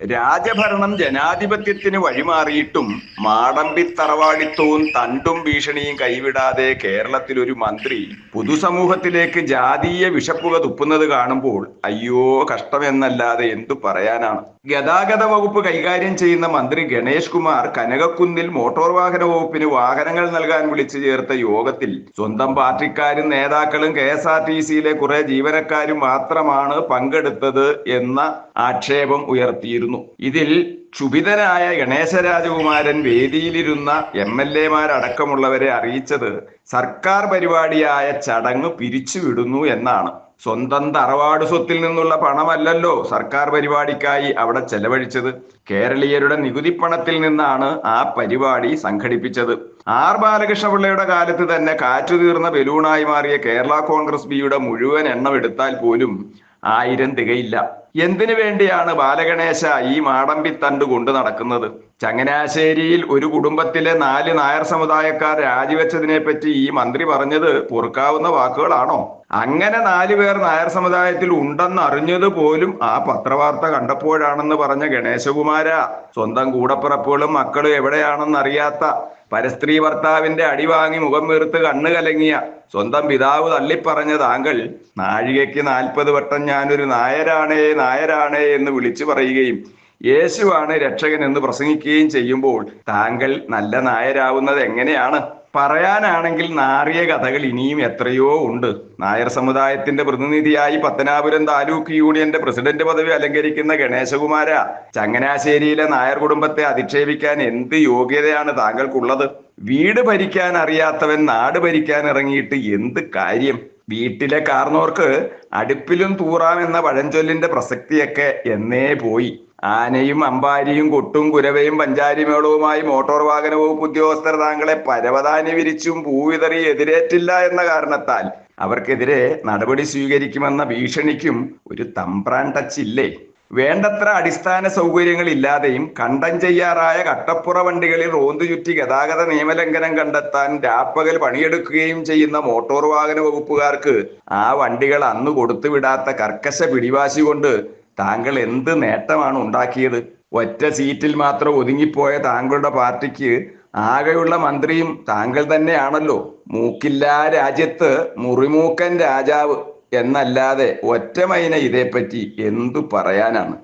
രാജഭരണം ജനാധിപത്യത്തിന് വഴിമാറിയിട്ടും മാടമ്പി തറവാടിത്തവും തണ്ടും ഭീഷണിയും കൈവിടാതെ കേരളത്തിൽ ഒരു മന്ത്രി പൊതുസമൂഹത്തിലേക്ക് ജാതീയ വിഷപ്പുക തുപ്പുന്നത് കാണുമ്പോൾ അയ്യോ കഷ്ടമെന്നല്ലാതെ എന്തു പറയാനാണ്? ഗതാഗത വകുപ്പ് കൈകാര്യം ചെയ്യുന്ന മന്ത്രി ഗണേഷ് കുമാർ കനകക്കുന്നിൽ മോട്ടോർ വാഹന വകുപ്പിന് വാഹനങ്ങൾ നൽകാൻ വിളിച്ചു ചേർത്ത യോഗത്തിൽ സ്വന്തം പാർട്ടിക്കാരും നേതാക്കളും കെ എസ് ആർ ടി സിയിലെ കുറെ ജീവനക്കാരും മാത്രമാണ് പങ്കെടുത്തത് എന്ന ആക്ഷേപം ഉയർത്തിയിരുന്നു. ഇതിൽ ക്ഷുഭിതനായ ഗണേശ രാജകുമാരൻ വേദിയിലിരുന്ന എം എൽ എമാരടക്കമുള്ളവരെ അറിയിച്ചത് സർക്കാർ പരിപാടിയായ ചടങ്ങ് പിരിച്ചുവിടുന്നു എന്നാണ്. സ്വന്തം തറവാട് സ്വത്തിൽ നിന്നുള്ള പണമല്ലല്ലോ സർക്കാർ പരിപാടിക്കായി അവിടെ ചെലവഴിച്ചത്. കേരളീയരുടെ നികുതി പണത്തിൽ നിന്നാണ് ആ പരിപാടി സംഘടിപ്പിച്ചത്. ആർ ബാലകൃഷ്ണപിള്ളയുടെ കാലത്ത് തന്നെ കാറ്റു തീർന്ന ബലൂണായി മാറിയ കേരള കോൺഗ്രസ് ബിയുടെ മുഴുവൻ എണ്ണം എടുത്താൽ പോലും ആയിരം തികയില്ല. എന്തിനു വേണ്ടിയാണ് ബാലഗണേശ ഈ മാടമ്പി തണ്ട് കൊണ്ടു നടക്കുന്നത്? ചങ്ങനാശ്ശേരിയിൽ ഒരു കുടുംബത്തിലെ നാല് നായർ സമുദായക്കാർ രാജിവെച്ചതിനെ പറ്റി ഈ മന്ത്രി പറഞ്ഞത് പൊറുക്കാവുന്ന വാക്കുകളാണോ? അങ്ങനെ നാലു പേർ നായർ സമുദായത്തിൽ ഉണ്ടെന്ന് അറിഞ്ഞത് പോലും ആ പത്രവാർത്ത കണ്ടപ്പോഴാണെന്ന് പറഞ്ഞ ഗണേശകുമാര. സ്വന്തം കൂടപ്പിറപ്പുകളും മക്കളും എവിടെയാണെന്ന് അറിയാത്ത പരസ്ത്രീ ഭർത്താവിന്റെ അടി വാങ്ങി മുഖം വീർത്ത് കണ്ണു കലങ്ങിയ സ്വന്തം പിതാവ് തള്ളിപ്പറഞ്ഞ താങ്കൾ നാഴികയ്ക്ക് നാൽപ്പത് വട്ടം ഞാനൊരു നായരാണേ നായരാണേ എന്ന് വിളിച്ചു പറയുകയും യേശുവാണ് രക്ഷകൻ എന്ന് പ്രസംഗിക്കുകയും ചെയ്യുമ്പോൾ താങ്കൾ നല്ല നായരാവുന്നത് എങ്ങനെയാണ്? പറയാനാണെങ്കിൽ നാറിയ കഥകൾ ഇനിയും എത്രയോ ഉണ്ട്. നായർ സമുദായത്തിന്റെ പ്രതിനിധിയായി പത്തനാപുരം താലൂക്ക് യൂണിയന്റെ പ്രസിഡന്റ് പദവി അലങ്കരിക്കുന്ന ഗണേശകുമാര ചങ്ങനാശ്ശേരിയിലെ നായർ കുടുംബത്തെ അധിക്ഷേപിക്കാൻ എന്ത് യോഗ്യതയാണ് താങ്കൾക്കുള്ളത്? വീട് ഭരിക്കാൻ അറിയാത്തവൻ നാട് ഭരിക്കാൻ ഇറങ്ങിയിട്ട് എന്ത് കാര്യം? വീട്ടിലെ കാർന്നോർക്ക് അടുപ്പിലും തൂറാം എന്ന പഴഞ്ചൊല്ലിന്റെ പ്രസക്തിയൊക്കെ എന്നേ പോയി. ആനയും അമ്പാരിയും കൊട്ടും കുരവയും പഞ്ചാരിമേളവുമായി മോട്ടോർ വാഹന വകുപ്പ് ഉദ്യോഗസ്ഥർ താങ്കളെ പരവതാനി വിരിച്ചും പൂവിതറി എതിരേറ്റില്ല എന്ന കാരണത്താൽ അവർക്കെതിരെ നടപടി സ്വീകരിക്കുമെന്ന ഭീഷണിക്കും ഒരു തമ്പ്രാൻ ടച്ച് ഇല്ലേ? വേണ്ടത്ര അടിസ്ഥാന സൗകര്യങ്ങൾ ഇല്ലാതെയും കണ്ടം ചെയ്യാറായ കട്ടപ്പുറ വണ്ടികളിൽ റോന്തു ചുറ്റി ഗതാഗത നിയമലംഘനം കണ്ടെത്താൻ രാപ്പകൽ പണിയെടുക്കുകയും ചെയ്യുന്ന മോട്ടോർ വാഹന വകുപ്പുകാർക്ക് ആ വണ്ടികൾ അന്ന് കൊടുത്തുവിടാത്ത കർക്കശ പിടിവാശി കൊണ്ട് താങ്കൾ എന്ത് നേട്ടമാണ് ഉണ്ടാക്കിയത്? ഒറ്റ സീറ്റിൽ മാത്രം ഒതുങ്ങിപ്പോയ താങ്കളുടെ പാർട്ടിക്ക് ആകെയുള്ള മന്ത്രിയും താങ്കൾ തന്നെയാണല്ലോ. മൂക്കില്ലാ രാജ്യത്ത് മുറിമൂക്കൻ രാജാവ് എന്നല്ലാതെ ഒറ്റമൈന ഇതേപ്പറ്റി എന്തു പറയാനാണ്?